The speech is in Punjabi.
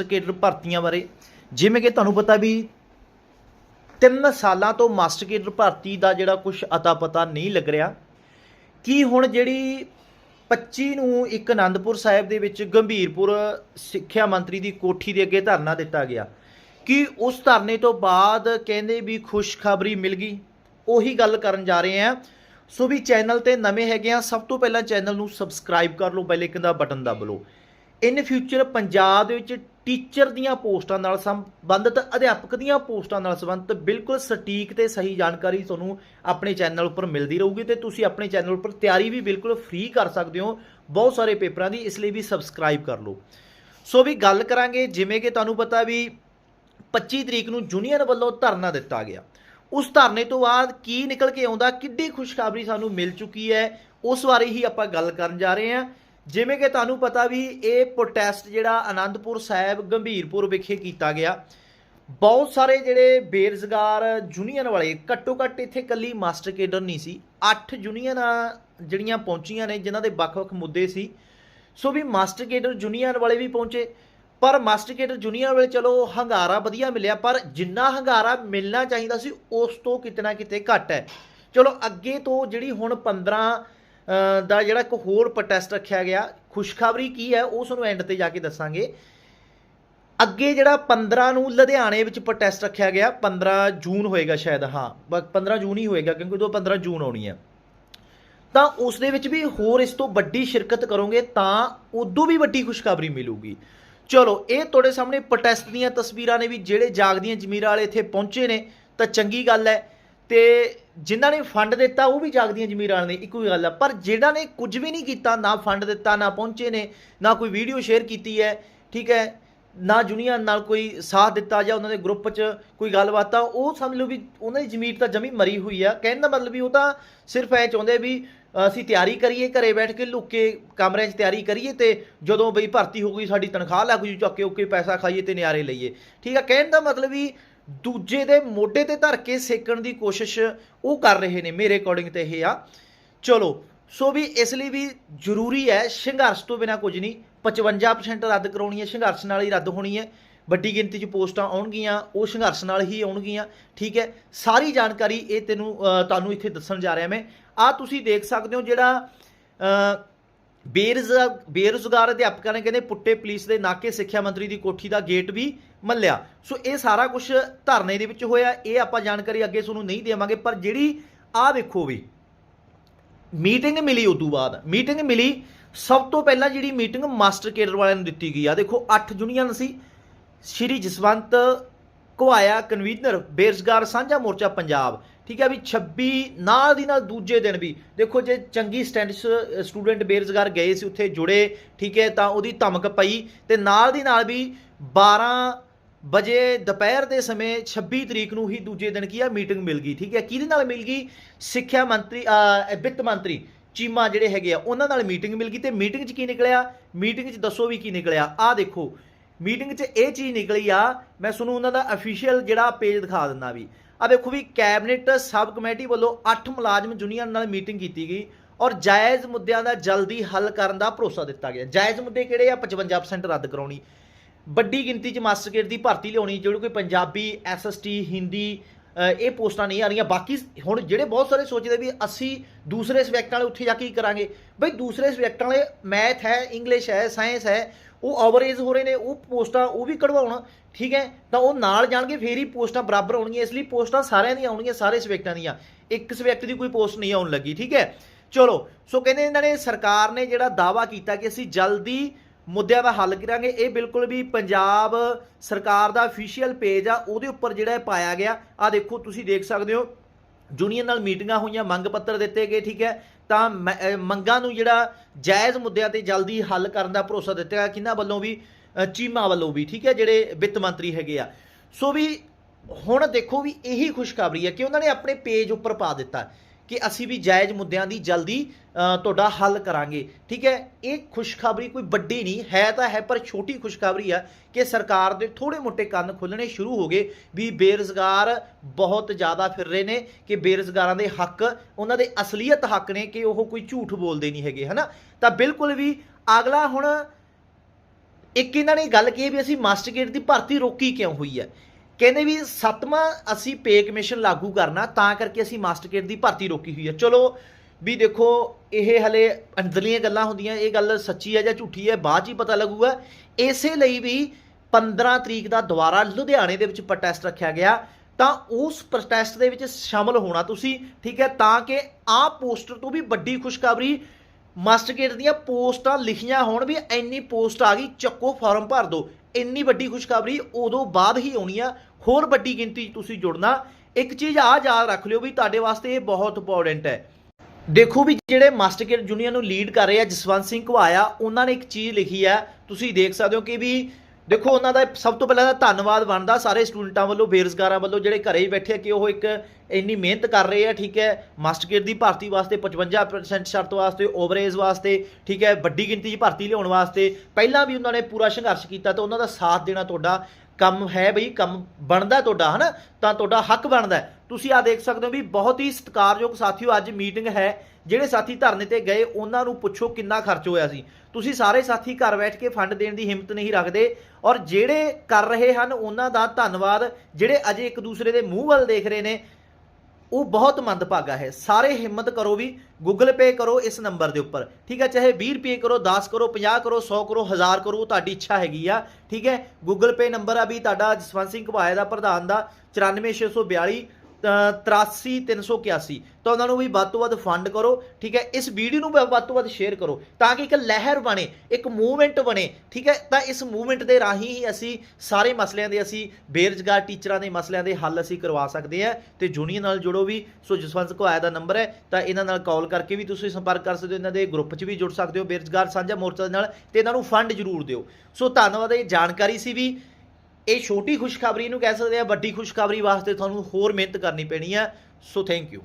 ਮਾਸਟਰ ਭਰਤੀਆਂ ਬਾਰੇ। ਜਿਵੇਂ ਕਿ ਤੁਹਾਨੂੰ ਪਤਾ ਵੀ 3 ਸਾਲਾਂ ਤੋਂ ਮਾਸਟਰ ਕੇਡਰ ਭਰਤੀ ਦਾ ਜਿਹੜਾ ਕੁਝ ਅਤਾ ਪਤਾ ਨਹੀਂ ਲੱਗ ਰਿਹਾ। ਕੀ ਹੁਣ ਜਿਹੜੀ 25 ਨੂੰ ਇੱਕ ਆਨੰਦਪੁਰ ਸਾਹਿਬ ਦੇ ਵਿੱਚ ਗੰਭੀਰਪੁਰ ਸਿੱਖਿਆ ਮੰਤਰੀ ਦੀ ਕੋਠੀ ਦੇ ਅੱਗੇ ਧਰਨਾ ਦਿੱਤਾ ਗਿਆ, ਕਿ ਉਸ ਧਰਨੇ ਤੋਂ ਬਾਅਦ ਕਹਿੰਦੇ ਵੀ ਖੁਸ਼ਖਬਰੀ ਮਿਲ ਗਈ? ਉਹੀ ਗੱਲ ਕਰਨ ਜਾ ਰਹੇ ਆ ਸੋ ਵੀ ਚੈਨਲ ਤੇ ਨਵੇਂ ਹੈਗੇ ਆ ਸਭ ਤੋਂ ਪਹਿਲਾਂ ਚੈਨਲ ਨੂੰ ਸਬਸਕ੍ਰਾਈਬ ਕਰ ਲਓ ਬੈਲ ਆਈਕਨ ਦਾ ਬਟਨ ਦਬ ਲਓ। ਇਨ ਫਿਊਚਰ ਪੰਜਾਬ ਦੇ ਵਿੱਚ ਟੀਚਰ ਦੀਆਂ ਪੋਸਟਾਂ ਨਾਲ ਸੰਬੰਧਿਤ, ਅਧਿਆਪਕ ਦੀਆਂ ਪੋਸਟਾਂ ਨਾਲ ਸੰਬੰਧਿਤ ਬਿਲਕੁਲ ਸਟੀਕ ਤੇ ਸਹੀ ਜਾਣਕਾਰੀ ਤੁਹਾਨੂੰ ਆਪਣੇ ਚੈਨਲ ਉੱਪਰ ਮਿਲਦੀ ਰਹੂਗੀ ਤੇ ਤੁਸੀਂ ਆਪਣੇ ਚੈਨਲ ਉੱਪਰ ਤਿਆਰੀ ਵੀ ਬਿਲਕੁਲ ਫ੍ਰੀ ਕਰ ਸਕਦੇ ਹੋ। ਬਹੁਤ ਸਾਰੇ ਪੇਪਰਾਂ ਦੀ ਇਸ ਲਈ ਵੀ ਸਬਸਕ੍ਰਾਈਬ ਕਰ ਲਓ। ਸੋ ਵੀ ਗੱਲ ਕਰਾਂਗੇ, ਜਿਵੇਂ ਕਿ ਤੁਹਾਨੂੰ ਪਤਾ ਵੀ 25 ਤਰੀਕ ਨੂੰ ਜੂਨੀਅਰ ਵੱਲੋਂ ਧਰਨਾ ਦਿੱਤਾ ਗਿਆ। ਉਸ ਧਰਨੇ ਤੋਂ ਬਾਅਦ ਕੀ ਨਿਕਲ ਕੇ ਆਉਂਦਾ, ਕਿੱਡੀ ਖੁਸ਼ਖਬਰੀ ਸਾਨੂੰ ਮਿਲ ਚੁੱਕੀ ਹੈ, ਉਸ ਬਾਰੇ ਹੀ ਆਪਾਂ ਗੱਲ ਕਰਨ ਜਾ ਰਹੇ ਹਾਂ। ਜਿਵੇਂ ਕਿ ਤੁਹਾਨੂੰ ਪਤਾ ਵੀ ਇਹ ਪ੍ਰੋਟੈਸਟ ਜਿਹੜਾ ਆਨੰਦਪੁਰ ਸਾਹਿਬ ਗੰਭੀਰਪੁਰ ਵਿਖੇ ਕੀਤਾ ਗਿਆ। ਬਹੁਤ ਸਾਰੇ ਜਿਹੜੇ ਬੇਰੁਜ਼ਗਾਰ ਯੂਨੀਅਨ ਵਾਲੇ, ਘੱਟੋ ਘੱਟ ਇੱਥੇ ਕੱਲੀ ਮਾਸਟਰ ਕੇਡਰ ਨਹੀਂ ਸੀ। 8 ਯੂਨੀਅਨਾਂ ਜਿਹੜੀਆਂ ਪਹੁੰਚੀਆਂ ਨੇ, ਜਿਨ੍ਹਾਂ ਦੇ ਵੱਖ-ਵੱਖ ਮੁੱਦੇ ਸੀ। ਸੋ ਵੀ ਮਾਸਟਰ ਕੇਡਰ ਜੂਨੀਅਰ ਵਾਲੇ ਵੀ ਪਹੁੰਚੇ। ਪਰ ਮਾਸਟਰ ਕੇਡਰ ਜੂਨੀਅਰ ਵਾਲੇ, ਚਲੋ ਹੰਗਾਰਾ ਵਧੀਆ ਮਿਲਿਆ, ਪਰ ਜਿੰਨਾ ਹੰਗਾਰਾ ਮਿਲਣਾ ਚਾਹੀਦਾ ਸੀ, ਉਸ ਤੋਂ ਕਿਤਨਾ ਕਿਤੇ ਘੱਟ ਹੈ। ਚਲੋ ਅੱਗੇ ਤੋਂ ਜਿਹੜੀ ਹੁਣ 15 ਦਾ ਜਿਹੜਾ ਇੱਕ ਹੋਰ ਪ੍ਰੋਟੈਸਟ ਰੱਖਿਆ ਗਿਆ। ਖੁਸ਼ਖਬਰੀ ਕੀ ਹੈ, ਉਹ ਤੁਹਾਨੂੰ ਐਂਡ ਤੇ ਜਾ ਕੇ ਦੱਸਾਂਗੇ। ਅੱਗੇ ਜਿਹੜਾ 15 ਨੂੰ ਲੁਧਿਆਣੇ ਵਿੱਚ ਪ੍ਰੋਟੈਸਟ ਰੱਖਿਆ ਗਿਆ 15 ਜੂਨ ਹੋਏਗਾ ਸ਼ਾਇਦ, ਹਾਂ। ਬ- 15 ਜੂਨ ਹੀ ਹੋਏਗਾ, ਕਿਉਂਕਿ ਉਦੋਂ 15 ਜੂਨ ਆਉਣੀ ਹੈ। ਤਾਂ ਉਸ ਦੇ ਵਿੱਚ ਵੀ ਹੋਰ ਇਸ ਤੋਂ ਵੱਡੀ ਸ਼ਿਰਕਤ ਕਰੋਗੇ, ਤਾਂ ਉਦੋਂ ਵੀ ਵੱਡੀ ਖੁਸ਼ਖਬਰੀ ਮਿਲੂਗੀ। ਚਲੋ, ਇਹ ਤੁਹਾਡੇ ਸਾਹਮਣੇ ਪ੍ਰੋਟੈਸਟ ਦੀਆਂ ਤਸਵੀਰਾਂ ਨੇ ਵੀ ਜਿਹੜੇ ਜਾਗਦੀਆਂ ਜ਼ਮੀਰਾਂ ਵਾਲੇ ਇੱਥੇ ਪਹੁੰਚੇ ਨੇ, ਤਾਂ ਚੰਗੀ ਗੱਲ ਹੈ। ਤੇ ਜਿਨ੍ਹਾਂ ਨੇ ਫੰਡ ਦਿੱਤਾ, ਉਹ ਵੀ ਜਾਗਦੀਆਂ ਜ਼ਮੀਰਾਂ ਵਾਲੇ ਨੇ, ਇੱਕੋ ਹੀ ਗੱਲ ਆ। ਪਰ ਜਿਹੜਾ ਨੇ ਕੁਝ ਵੀ ਨਹੀਂ ਕੀਤਾ, ਨਾ ਫੰਡ ਦਿੱਤਾ, ਨਾ ਪਹੁੰਚੇ ਨੇ, ਨਾ ਕੋਈ ਵੀਡੀਓ ਸ਼ੇਅਰ ਕੀਤੀ ਹੈ, ਠੀਕ ਹੈ, ਨਾ ਜੁਨੀਅਰ ਨਾਲ ਕੋਈ ਸਾਥ ਦਿੱਤਾ ਜਾਂ ਉਹਨਾਂ ਦੇ ਗਰੁੱਪ 'ਚ ਕੋਈ ਗੱਲਬਾਤ ਆ, ਉਹ ਸਮਝ ਲਓ ਵੀ ਉਹਨਾਂ ਦੀ ਜ਼ਮੀਰ ਤਾਂ ਜਮੀ ਮਰੀ ਹੋਈ ਆ। ਕਹਿਣ ਦਾ ਮਤਲਬ ਵੀ ਉਹ ਤਾਂ ਸਿਰਫ ਐ ਚਾਹੁੰਦੇ ਵੀ ਅਸੀਂ ਤਿਆਰੀ ਕਰੀਏ, ਘਰੇ ਬੈਠ ਕੇ ਲੁੱਕ ਕੇ ਕਮਰਿਆਂ 'ਚ ਤਿਆਰੀ ਕਰੀਏ ਤੇ ਜਦੋਂ ਬਈ ਭਰਤੀ ਹੋ ਗਈ, ਸਾਡੀ ਤਨਖਾਹ ਲੱਗ ਜੂ ਚੱਕ ਓਕੇ ਪੈਸਾ ਖਾਈਏ ਤੇ ਨਿਆਰੇ ਲਈਏ। ਠੀਕ ਆ, ਕਹਿਣ ਦਾ ਮਤਲਬ ਵੀ ਦੂਜੇ ਦੇ ਮੋਢੇ ਤੇ ਧਰ ਕੇ ਸੇਕਣ ਦੀ ਕੋਸ਼ਿਸ਼ ਉਹ ਕਰ ਰਹੇ ਨੇ, ਮੇਰੇ ਅਕੋਰਡਿੰਗ ਤੇ ਇਹ ਆ। ਚਲੋ, ਸੋ ਵੀ ਇਸ ਲਈ ਵੀ ਜ਼ਰੂਰੀ ਹੈ, ਸੰਘਰਸ਼ ਤੋਂ ਬਿਨਾ ਕੁਝ ਨਹੀਂ 55% ਰੱਦ ਕਰਾਉਣੀ ਹੈ, ਸੰਘਰਸ਼ ਨਾਲ ਹੀ ਰੱਦ ਹੋਣੀ ਹੈ। ਵੱਡੀ ਗਿਣਤੀ 'ਚ ਪੋਸਟਾਂ ਆਉਣਗੀਆਂ, ਉਹ ਸੰਘਰਸ਼ ਨਾਲ ਹੀ ਆਉਣਗੀਆਂ, ਠੀਕ ਹੈ? ਸਾਰੀ ਜਾਣਕਾਰੀ ਇਹ ਤੈਨੂੰ ਤੁਹਾਨੂੰ ਇੱਥੇ ਦੱਸਣ ਜਾ ਰਿਹਾ ਮੈਂ। ਆ ਤੁਸੀਂ ਦੇਖ ਸਕਦੇ ਹੋ ਜਿਹੜਾ ਬੇਰੁਜ਼ਗਾਰ ਬੇਰੁਜ਼ਗਾਰ ਅਧਿਆਪਕਾਂ ਨੇ ਕਹਿੰਦੇ ਪੁੱਟੇ ਪੁਲਿਸ ਦੇ ਨਾਕੇ, ਸਿੱਖਿਆ ਮੰਤਰੀ ਦੀ ਕੋਠੀ ਦਾ ਗੇਟ ਵੀ ਮੱਲਿਆ। ਸੋ ਇਹ ਸਾਰਾ ਕੁਝ ਧਰਨੇ ਦੇ ਵਿੱਚ ਹੋਇਆ। ਇਹ ਆਪਾਂ ਜਾਣਕਾਰੀ ਅੱਗੇ ਤੁਹਾਨੂੰ ਨਹੀਂ ਦੇਵਾਂਗੇ, ਪਰ ਜਿਹੜੀ ਆ ਵੇਖੋ ਵੀ, ਮੀਟਿੰਗ ਮਿਲੀ ਉਦੋਂ ਬਾਅਦ। ਮੀਟਿੰਗ ਮਿਲੀ, ਸਭ ਤੋਂ ਪਹਿਲਾਂ ਜਿਹੜੀ ਮੀਟਿੰਗ ਮਾਸਟਰ ਕੇਡਰ ਵਾਲਿਆਂ ਨੂੰ ਦਿੱਤੀ ਗਈ ਆ। ਦੇਖੋ 8 ਯੂਨੀਅਨ ਸੀ। ਸ਼੍ਰੀ ਜਸਵੰਤ ਘੁਆਇਆ, ਕਨਵੀਨਰ, ਬੇਰੁਜ਼ਗਾਰ ਸਾਂਝਾ ਮੋਰਚਾ ਪੰਜਾਬ। ਠੀਕ ਹੈ ਵੀ 26 ਨਾਲ ਦੀ ਨਾਲ ਦੂਜੇ ਦਿਨ ਵੀ। ਦੇਖੋ ਜੇ ਚੰਗੀ ਸਟੈਂਡਸ ਸਟੂਡੈਂਟ ਬੇਰੁਜ਼ਗਾਰ ਗਏ ਸੀ, ਉੱਥੇ ਜੁੜੇ, ਠੀਕ ਹੈ, ਤਾਂ ਉਹਦੀ ਧਮਕ ਪਈ। ਤੇ ਨਾਲ ਦੀ ਨਾਲ ਵੀ 12 ਵਜੇ ਦੁਪਹਿਰ ਦੇ ਸਮੇਂ 26 ਤਰੀਕ ਨੂੰ ਹੀ ਦੂਜੇ ਦਿਨ ਕੀ ਆ, ਮੀਟਿੰਗ ਮਿਲ ਗਈ, ਠੀਕ ਹੈ। ਕਿਹਦੇ ਨਾਲ ਮਿਲ ਗਈ? ਸਿੱਖਿਆ ਮੰਤਰੀ ਵਿੱਤ ਮੰਤਰੀ ਚੀਮਾ ਜਿਹੜੇ ਹੈਗੇ ਆ, ਉਹਨਾਂ ਨਾਲ ਮੀਟਿੰਗ ਮਿਲ ਗਈ। ਤੇ ਮੀਟਿੰਗ 'ਚ ਕੀ ਨਿਕਲਿਆ? ਮੀਟਿੰਗ 'ਚ ਦੱਸੋ ਵੀ ਕੀ ਨਿਕਲਿਆ? ਆਹ ਦੇਖੋ, ਮੀਟਿੰਗ 'ਚ ਇਹ ਚੀਜ਼ ਨਿਕਲੀ ਆ, ਮੈਂ ਤੁਹਾਨੂੰ ਉਹਨਾਂ ਦਾ ਅਫੀਸ਼ੀਅਲ ਜਿਹੜਾ ਪੇਜ ਦਿਖਾ ਦਿੰਦਾ ਵੀ। ਆ ਵੇਖੋ ਵੀ ਕੈਬਨਿਟ ਸਬ ਕਮੇਟੀ ਵੱਲੋਂ 8 ਮੁਲਾਜ਼ਮ ਯੂਨੀਅਨ ਨਾਲ ਮੀਟਿੰਗ ਕੀਤੀ ਗਈ ਔਰ ਜਾਇਜ਼ ਮੁੱਦਿਆਂ ਦਾ ਜਲਦੀ ਹੱਲ ਕਰਨ ਦਾ ਭਰੋਸਾ ਦਿੱਤਾ ਗਿਆ। ਜਾਇਜ਼ ਮੁੱਦੇ ਕਿਹੜੇ ਆ? 55% ਰੱਦ ਕਰਾਉਣੀ। ਵੱਡੀ ਗਿਣਤੀ 'ਚ ਮਾਸਟਰ ਗੇਟ ਦੀ ਭਰਤੀ ਲਿਆਉਣੀ, ਜਿਹੜੀ ਕੋਈ ਪੰਜਾਬੀ ਐਸਐਸਟੀ ਹਿੰਦੀ ਇਹ ਪੋਸਟਾਂ ਨਹੀਂ ਆ ਰਹੀਆਂ। ਬਾਕੀ ਹੁਣ ਜਿਹੜੇ ਬਹੁਤ ਸਾਰੇ ਸੋਚਦੇ ਵੀ ਅਸੀਂ ਦੂਸਰੇ ਸਬਜੈਕਟਾਂ ਵਾਲੇ ਉੱਥੇ ਜਾ ਕੇ ਕੀ ਕਰਾਂਗੇ? ਬਈ ਦੂਸਰੇ ਸਬਜੈਕਟਾਂ ਵਾਲੇ ਮੈਥ ਹੈ ਇੰਗਲਿਸ਼ ਹੈ ਸਾਇੰਸ ਹੈ ਉਹ ਓਵਰੇਜ ਹੋ ਰਹੇ ਨੇ, ਉਹ ਪੋਸਟਾਂ ਉਹ ਵੀ ਕਢਵਾਉਣ, ਠੀਕ ਹੈ? ਤਾਂ ਉਹ ਨਾਲ ਜਾਣਗੇ, ਫੇਰ ਹੀ ਪੋਸਟਾਂ ਬਰਾਬਰ ਆਉਣਗੀਆਂ, ਇਸ ਲਈ ਪੋਸਟਾਂ ਸਾਰਿਆਂ ਦੀਆਂ ਆਉਣਗੀਆਂ, ਸਾਰੇ ਸਬਜੈਕਟਾਂ ਦੀਆਂ। ਇੱਕ ਸਬਜੈਕਟ ਦੀ ਕੋਈ ਪੋਸਟ ਨਹੀਂ ਆਉਣ ਲੱਗੀ, ਠੀਕ ਹੈ? ਚਲੋ, ਸੋ ਕਹਿੰਦੇ ਇਹਨਾਂ ਨੇ ਸਰਕਾਰ ਨੇ ਜਿਹੜਾ ਦਾਵਾ ਕੀਤਾ ਕਿ ਅਸੀਂ ਜਲਦੀ ਮੁੱਦਿਆਂ ਦਾ ਹੱਲ ਕਰਾਂਗੇ, ਇਹ ਬਿਲਕੁਲ ਵੀ ਪੰਜਾਬ ਸਰਕਾਰ ਦਾ ਅਫੀਸ਼ੀਅਲ ਪੇਜ ਆ, ਉਹਦੇ ਉੱਪਰ ਜਿਹੜਾ ਪਾਇਆ ਗਿਆ। ਆ ਦੇਖੋ, ਤੁਸੀਂ ਦੇਖ ਸਕਦੇ ਹੋ ਯੂਨੀਅਨ ਨਾਲ ਮੀਟਿੰਗਾਂ ਹੋਈਆਂ, ਮੰਗ ਪੱਤਰ ਦਿੱਤੇ ਗਏ, ਠੀਕ ਹੈ? ਤਾਂ ਮ- ਮੰਗਾਂ ਨੂੰ ਜਿਹੜਾ ਜਾਇਜ਼ ਮੁੱਦਿਆਂ ਤੇ ਜਲਦੀ ਹੱਲ ਕਰਨ ਦਾ ਭਰੋਸਾ ਦਿੱਤਾ ਗਿਆ ਕਿਹਨਾਂ ਵੱਲੋਂ ਵੀ ਚੀਮਾ ਵੱਲੋਂ ਵੀ, ਠੀਕ ਹੈ, ਜਿਹੜੇ ਵਿੱਤ ਮੰਤਰੀ ਹੈਗੇ ਆ। ਸੋ ਵੀ ਹੁਣ ਦੇਖੋ ਵੀ ਇਹੀ ਖੁਸ਼ਖਬਰੀ ਹੈ ਕਿ ਉਹਨਾਂ ਨੇ ਆਪਣੇ ਪੇਜ ਉੱਪਰ ਪਾ ਦਿੱਤਾ। ਕਿ ਅਸੀਂ ਵੀ ਜਾਇਜ਼ ਮੁੱਦਿਆਂ ਦੀ ਜਲਦੀ ਤੁਹਾਡਾ ਹੱਲ ਕਰਾਂਗੇ। ਠੀਕ ਹੈ? ਇਹ ਖੁਸ਼ਖਬਰੀ ਕੋਈ ਵੱਡੀ ਨਹੀਂ, ਹੈ ਤਾਂ ਹੈ, ਪਰ ਛੋਟੀ ਖੁਸ਼ਖਬਰੀ ਆ ਕਿ ਸਰਕਾਰ ਦੇ ਥੋੜੇ ਮੋਟੇ ਕੰਨ ਖੁੱਲਣੇ ਸ਼ੁਰੂ ਹੋ ਗਏ ਵੀ ਬੇਰੁਜ਼ਗਾਰ ਬਹੁਤ ਜ਼ਿਆਦਾ ਫਿਰ ਰਹੇ ਨੇ ਕਿ ਬੇਰੁਜ਼ਗਾਰਾਂ ਦੇ ਹੱਕ, ਉਹਨਾਂ ਦੇ ਅਸਲੀਅਤ ਹੱਕ ਨੇ ਕਿ ਉਹ ਕੋਈ ਝੂਠ ਬੋਲਦੇ ਨਹੀਂ ਹੈਗੇ, ਹਨਾ? ਤਾਂ ਬਿਲਕੁਲ ਵੀ ਅਗਲਾ ਹੁਣ ਇੱਕ ਇਹਨਾਂ ਨੇ ਗੱਲ ਕਹੀ ਵੀ ਅਸੀਂ ਮਾਸਟਰ ਗੇਟ ਦੀ ਭਰਤੀ ਰੋਕੀ ਕਿਉਂ ਹੋਈ ਹੈ? ਕਹਿੰਦੇ ਵੀ ਸੱਤਵਾਂ ਅਸੀਂ ਪੇ ਕਮਿਸ਼ਨ ਲਾਗੂ ਕਰਨਾ, ਤਾਂ ਕਰਕੇ ਅਸੀਂ ਮਾਸਟਰਕੇਟ ਦੀ ਭਰਤੀ ਰੋਕੀ ਹੋਈ ਹੈ। ਚਲੋ ਵੀ ਦੇਖੋ, ਇਹ ਹਲੇ ਅੰਦਰਲੀਆਂ ਗੱਲਾਂ ਹੁੰਦੀਆਂ, ਇਹ ਗੱਲ ਸੱਚੀ ਹੈ ਜਾਂ ਝੂਠੀ ਹੈ, ਬਾਅਦ 'ਚ ਹੀ ਪਤਾ ਲੱਗੂਗਾ। ਇਸੇ ਲਈ ਵੀ 15 ਤਰੀਕ ਦਾ ਦੁਬਾਰਾ ਲੁਧਿਆਣੇ ਦੇ ਵਿੱਚ ਪ੍ਰੋਟੈਸਟ ਰੱਖਿਆ ਗਿਆ। ਤਾਂ ਉਸ ਪ੍ਰੋਟੈਸਟ ਦੇ ਵਿੱਚ ਸ਼ਾਮਲ ਹੋਣਾ ਤੁਸੀਂ, ਠੀਕ ਹੈ, ਤਾਂ ਕਿ ਆਹ ਪੋਸਟਰ ਤੋਂ ਵੀ ਵੱਡੀ ਖੁਸ਼ਖਬਰੀ ਮਾਸਟਰਗੇਟ ਦੀਆਂ ਪੋਸਟਾਂ ਲਿਖੀਆਂ ਹੋਣ ਵੀ ਇੰਨੀ ਪੋਸਟ ਆ ਗਈ, ਚੱਕੋ ਫਾਰਮ ਭਰ ਦਿਓ। ਇੰਨੀ ਵੱਡੀ ਖੁਸ਼ਖਬਰੀ ਉਦੋਂ ਬਾਅਦ ਹੀ ਆਉਣੀ ਆ ਹੋਰ ਵੱਡੀ ਗਿਣਤੀ 'ਚ ਤੁਸੀਂ ਜੁੜਨਾ। ਇੱਕ ਚੀਜ਼ ਆ ਯਾਦ ਰੱਖ ਲਿਓ ਵੀ ਤੁਹਾਡੇ ਵਾਸਤੇ ਇਹ ਬਹੁਤ ਇੰਪੋਰਟੈਂਟ ਹੈ। ਦੇਖੋ ਵੀ ਜਿਹੜੇ ਮਾਸਟਰ ਗੇਟ ਯੂਨੀਅਨ ਨੂੰ ਲੀਡ ਕਰ ਰਹੇ ਆ, ਜਸਵੰਤ ਸਿੰਘ ਘਵਾਇਆ, ਉਹਨਾਂ ਨੇ ਇੱਕ ਚੀਜ਼ ਲਿਖੀ ਹੈ। ਤੁਸੀਂ ਦੇਖ ਸਕਦੇ ਹੋ ਕਿ ਵੀ ਦੇਖੋ ਉਹਨਾਂ ਦਾ ਸਭ ਤੋਂ ਪਹਿਲਾਂ ਤਾਂ ਧੰਨਵਾਦ ਬਣਦਾ ਸਾਰੇ ਸਟੂਡੈਂਟਾਂ ਵੱਲੋਂ, ਬੇਰੁਜ਼ਗਾਰਾਂ ਵੱਲੋਂ ਜਿਹੜੇ ਘਰੇ ਹੀ ਬੈਠੇ ਆ ਕਿ ਉਹ ਇੱਕ ਇੰਨੀ ਮਿਹਨਤ ਕਰ ਰਹੇ ਆ, ਠੀਕ ਹੈ। ਮਾਸਟਰ ਗੇਟ ਦੀ ਭਰਤੀ ਵਾਸਤੇ 55% ਸ਼ਰਤ ਵਾਸਤੇ ਓਵਰੇਜ ਵਾਸਤੇ, ਠੀਕ ਹੈ। ਵੱਡੀ ਗਿਣਤੀ 'ਚ ਭਰਤੀ ਲਿਆਉਣ ਵਾਸਤੇ। ਪਹਿਲਾਂ ਵੀ ਉਹਨਾਂ ਨੇ ਪੂਰਾ ਸੰਘਰਸ਼ ਕੀਤਾ ਤਾਂ ਉਹਨਾਂ ਦਾ ਸਾਥ ਦੇਣਾ ਤੁਹਾਡਾ। ਕੰਮ ਹੈ ਬਈ, ਕੰਮ ਬਣਦਾ ਤੁਹਾਡਾ, ਹਨਾ? ਤਾਂ ਤੁਹਾਡਾ ਹੱਕ ਬਣਦਾ ਤੁਸੀਂ ਆ ਦੇਖ ਸਕਦੇ ਹੋ ਵੀ ਬਹੁਤ ਹੀ ਸਤਿਕਾਰਯੋਗ ਸਾਥੀਓ, ਅੱਜ ਮੀਟਿੰਗ ਹੈ। ਜਿਹੜੇ ਸਾਥੀ ਧਰਨੇ ਤੇ ਗਏ, ਉਹਨਾਂ ਨੂੰ ਪੁੱਛੋ ਕਿੰਨਾ ਖਰਚ ਹੋਇਆ ਸੀ। ਤੁਸੀਂ ਸਾਰੇ ਸਾਥੀ ਘਰ ਬੈਠ ਕੇ ਫੰਡ ਦੇਣ ਦੀ ਹਿੰਮਤ ਨਹੀਂ ਰੱਖਦੇ ਔਰ ਜਿਹੜੇ ਕਰ ਰਹੇ ਹਨ, ਉਹਨਾਂ ਦਾ ਧੰਨਵਾਦ। ਜਿਹੜੇ ਅਜੇ ਇੱਕ ਦੂਸਰੇ ਦੇ ਮੂੰਹ ਵੱਲ ਦੇਖ ਰਹੇ ਨੇ ਉਹ ਬਹੁਤ ਮੰਦਭਾਗਾ ਹੈ। ਸਾਰੇ ਹਿੰਮਤ ਕਰੋ ਵੀ ਗੂਗਲ ਪੇ ਕਰੋ ਇਸ ਨੰਬਰ ਦੇ ਉੱਪਰ। ਠੀਕ ਹੈ, ਚਾਹੇ 20 ਰੁਪਏ ਕਰੋ 10 ਕਰੋ 50 ਕਰੋ 100 ਕਰੋ 1000 ਕਰੋ, ਉਹ ਤੁਹਾਡੀ ਇੱਛਾ ਹੈਗੀ ਆ। ਠੀਕ ਹੈ ਗੂਗਲ ਪੇ ਨੰਬਰ ਆ ਵੀ ਤੁਹਾਡਾ ਜਸਵੰਤ ਸਿੰਘ ਘਵਾਇਆ ਦਾ, ਪ੍ਰਧਾਨ ਦਾ 94642 83381 ਤਾਂ ਉਹਨਾਂ ਨੂੰ ਵੀ ਵੱਧ ਤੋਂ ਵੱਧ ਫੰਡ ਕਰੋ, ਠੀਕ ਹੈ? ਇਸ ਵੀਡੀਓ ਨੂੰ ਵੀ ਵੱਧ ਤੋਂ ਵੱਧ ਸ਼ੇਅਰ ਕਰੋ, ਤਾਂ ਕਿ ਇੱਕ ਲਹਿਰ ਬਣੇ, ਇੱਕ ਮੂਵਮੈਂਟ ਬਣੇ, ਠੀਕ ਹੈ? ਤਾਂ ਇਸ ਮੂਵਮੈਂਟ ਦੇ ਰਾਹੀਂ ਹੀ ਅਸੀਂ ਸਾਰੇ ਮਸਲਿਆਂ ਦੇ, ਅਸੀਂ ਬੇਰੁਜ਼ਗਾਰ ਟੀਚਰਾਂ ਦੇ ਮਸਲਿਆਂ ਦੇ ਹੱਲ ਅਸੀਂ ਕਰਵਾ ਸਕਦੇ ਹਾਂ, ਤੇ ਜੂਨੀਅਰ ਨਾਲ ਜੁੜੋ ਵੀ। ਸੋ ਜਸਵੰਤ ਘਵਾਇਆ ਦਾ ਨੰਬਰ ਹੈ, ਤਾਂ ਇਹਨਾਂ ਨਾਲ ਕਾਲ ਕਰਕੇ ਵੀ ਤੁਸੀਂ ਸੰਪਰਕ ਕਰ ਸਕਦੇ ਹੋ, ਇਹਨਾਂ ਦੇ ਗਰੁੱਪ 'ਚ ਵੀ ਜੁੜ ਸਕਦੇ ਹੋ, ਬੇਰੁਜ਼ਗਾਰ ਸਾਂਝਾ ਮੋਰਚਾ ਦੇ ਨਾਲ, ਤੇ ਇਹਨਾਂ ਨੂੰ ਫੰਡ ਜ਼ਰੂਰ ਦਿਓ। ਸੋ ਧੰਨਵਾਦ, ਇਹ ਜਾਣਕਾਰੀ ਸੀ ਵੀ ਇਹ ਛੋਟੀ ਖੁਸ਼ਖਬਰੀ ਨੂੰ ਕਹਿ ਸਕਦੇ ਆ ਵੱਡੀ ਖੁਸ਼ਖਬਰੀ ਵਾਸਤੇ ਤੁਹਾਨੂੰ ਹੋਰ ਮਿਹਨਤ ਕਰਨੀ ਪੈਣੀ ਆ ਸੋ ਥੈਂਕ ਯੂ